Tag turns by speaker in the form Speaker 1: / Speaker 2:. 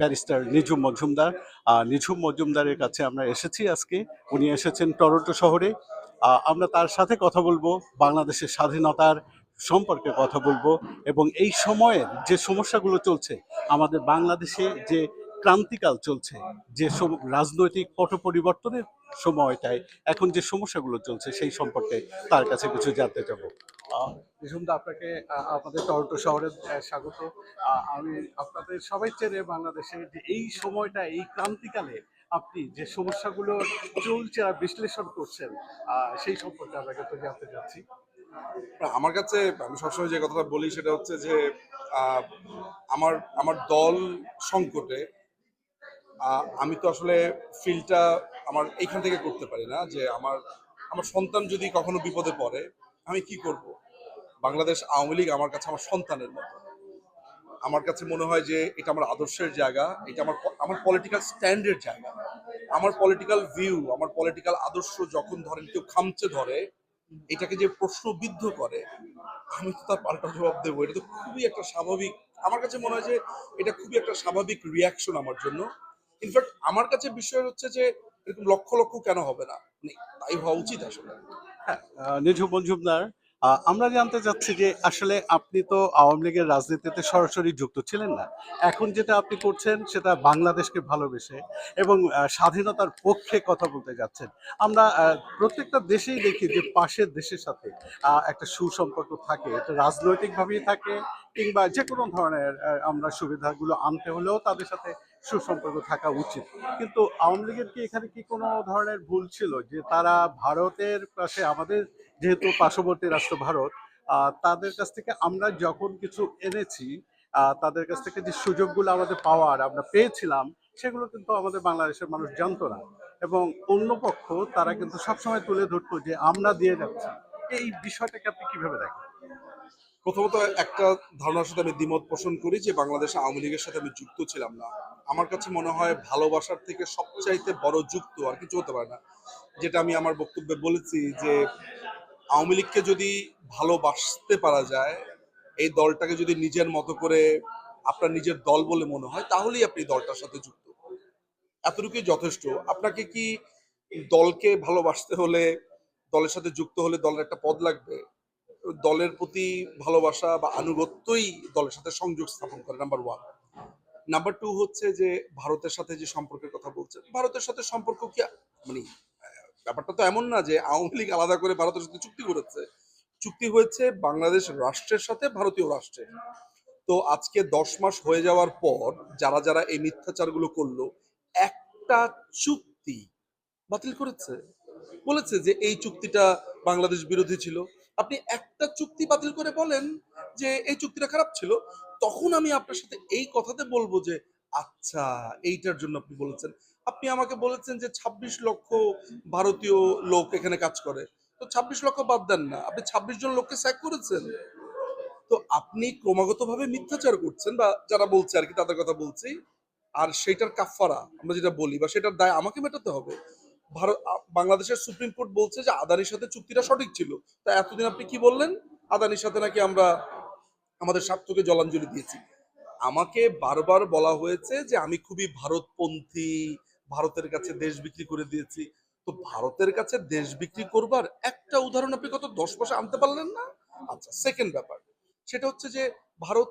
Speaker 1: Barrister নিঝুম মজুমদার। আহ, নিঝুম মজুমদারের কাছে আমরা এসেছি আজকে। উনি এসেছেন টরন্টো শহরে। আমরা তার সাথে কথা বলব বাংলাদেশের স্বাধীনতার সম্পর্কে কথা বলব এবং এই সময়ের যে সমস্যাগুলো চলছে আমাদের বাংলাদেশে যে ক্রান্তিকাল চলছে যে রাজনৈতিক পট পরিবর্তনের সময়টায় এখন যে সমস্যাগুলো চলছে সেই সম্পর্কে তার কাছে কিছু জানতে যাব নিঝুমদা আপনাকে আমাদের টরন্টো শহরে স্বাগত। আমি আপনাদের সবাই চেনে বাংলাদেশে যে এই সময়টা, এই ক্রান্তিকালে আপনি যে সমস্যাগুলো চলছে আর বিশ্লেষণ করছেন সেই সম্পর্কে আমরা কিন্তু জানতে চাচ্ছি।
Speaker 2: আমার কাছে, আমি সবসময় যে কথাটা বলি সেটা হচ্ছে যে আমার আমার দল সংকটে আমি তো আসলে ফিলটা আমার এইখান থেকে করতে পারি না যে আমার আমার সন্তান যদি কখনো বিপদে পড়ে, আমি কি করব? বাংলাদেশ আওয়ামী লীগ আমার কাছে আমার সন্তানের মতো। আমার কাছে মনে হয় যে এটা আমার আদর্শের জায়গা এটা আমার আমার পলিটিক্যাল স্ট্যান্ডের জায়গা। আমার পলিটিক্যাল ভিউ আমার পলিটিক্যাল আদর্শ যখন ধরেন কেউ খামচে ধরে এটাকে যে প্রশ্নবিদ্ধ করে আমি তো তার পাল্টা জবাব দেবো। এটা তো খুবই একটা স্বাভাবিক আমার কাছে মনে হয় যে এটা খুবই একটা স্বাভাবিক রিয়াকশন আমার জন্য। ইনফ্যাক্ট আমার কাছে বিষয় হচ্ছে যে এরকম লক্ষ লক্ষ কেন হবে না? মানে তাই হওয়া উচিত আসলে।
Speaker 1: হ্যাঁ, মজুমদার আহ, আমরা জানতে চাচ্ছি যে আসলে আপনি তো আওয়ামী লীগের রাজনীতিতে সরাসরি যুক্ত ছিলেন না। এখন যেটা আপনি করছেন সেটা বাংলাদেশকে ভালোবেসে এবং স্বাধীনতার পক্ষে কথা বলতে যাচ্ছেন। আমরা প্রত্যেকটা দেশেই দেখি যে পাশের দেশের সাথে একটা সুসম্পর্ক থাকে। এটা রাজনৈতিকভাবেই থাকে কিংবা যে কোনো ধরনের আমরা সুবিধাগুলো আনতে হলেও তাদের সাথে সুসম্পর্ক থাকা উচিত। কিন্তু আওয়ামী লীগের কি এখানে কি কোনো ধরনের ভুল ছিল? যে তারা ভারতের পাশে আমাদের যেহেতু পার্শ্ববর্তী রাষ্ট্র ভারত তাদের কাছ থেকে আমরা যখন কিছু এনেছি তাদের কাছ থেকে যে সুযোগগুলো আমাদের পাওয়ার আমরা পেয়েছিলাম, সেগুলো কিন্তু আমাদের বাংলাদেশের মানুষ জানতো না। এবং অন্য পক্ষ তারা কিন্তু সবসময় তুলে ধরতো যে আমরা দিয়ে যাচ্ছি। এই বিষয়টাকে আপনি কীভাবে দেখেন?
Speaker 2: প্রথমত একটা ধারণার সাথে আমি দ্বিমত পোষণ করি যে বাংলাদেশ আওয়ামী লীগের সাথে আমি যুক্ত ছিলাম না। আমার কাছে মনে হয় ভালোবাসার থেকে সবচাইতে বড় যুক্ত আর কিছু হতে পারে না। যেটা আমি আমার বক্তব্যে বলেছি যে আওয়ামী লীগকে যদি ভালোবাসতে পারা যায়, এই দলটাকে যদি নিজের মতো করে আপনার নিজের দল বলে মনে হয়, তাহলেই আপনি দলটার সাথে যুক্ত। এতটুকুই যথেষ্ট। আপনাকে কি দলকে ভালোবাসতে হলে, দলের সাথে যুক্ত হলে দলের একটা পদ লাগবে? দলের প্রতি ভালোবাসা বা আনুগত্যই দলের সাথে সংযোগ স্থাপন করে নাম্বার ওয়ান নাম্বার টু হচ্ছে যে ভারতের সাথে যে সম্পর্কের কথা বলছে ভারতের সাথে সম্পর্ক কি মানে ব্যাপারটা তো এমন না যে আওয়ামী লীগ আলাদা করে ভারতের সাথে চুক্তি করেছে। চুক্তি হয়েছে বাংলাদেশ রাষ্ট্রের সাথে ভারতীয় রাষ্ট্রের। তো আজকে দশ মাস হয়ে যাওয়ার পর যারা যারা এই মিথ্যাচারগুলো করল, একটা চুক্তি বাতিল করেছে। বলেছে যে এই চুক্তিটা বাংলাদেশ বিরোধী ছিল। আপনি একটা চুক্তি বাতিল করে বলেন যে এই চুক্তিটা খারাপ ছিল, তখন আমি আপনার সাথে এই কথাতে বলব যে আচ্ছা এইটার জন্য আপনি বলেছেন। আপনি আমাকে বলেছেন যে ২৬ লক্ষ ভারতীয় লোক এখানে কাজ করে। তো ২৬ লক্ষ বাদ দেন না, আপনি ২৬ জন লোককে স্যাক করেছেন। তো আপনি ক্রমাগতভাবে মিথ্যাচার করছেন বা যারা বলছে আর কি, তাদের কথা বলছি। আর সেটার কাফারা আমরা যেটা বলি বা সেটার দায় আমাকে মেটাতে হবে। ভারত বাংলাদেশের সুপ্রিম কোর্ট বলছে যে আদানির সাথে চুক্তিটা সঠিক ছিল। তা এতদিন আপনি কি বললেন? আদানির সাথে নাকি আমরা আমাদের স্বার্থকে জলাঞ্জলি দিয়েছি। আমাকে বারবার বলা হয়েছে যে আমি খুবই ভারতপন্থী, ভারতের কাছে দেশ বিক্রি করে দিয়েছি। তো ভারতের কাছে দেশ বিক্রি করবার একটা উদাহরণ আপনি কত দশ মাসে আনতে পারলেন না? আচ্ছা সেকেন্ড ব্যাপার। সেটা হচ্ছে যে ভারত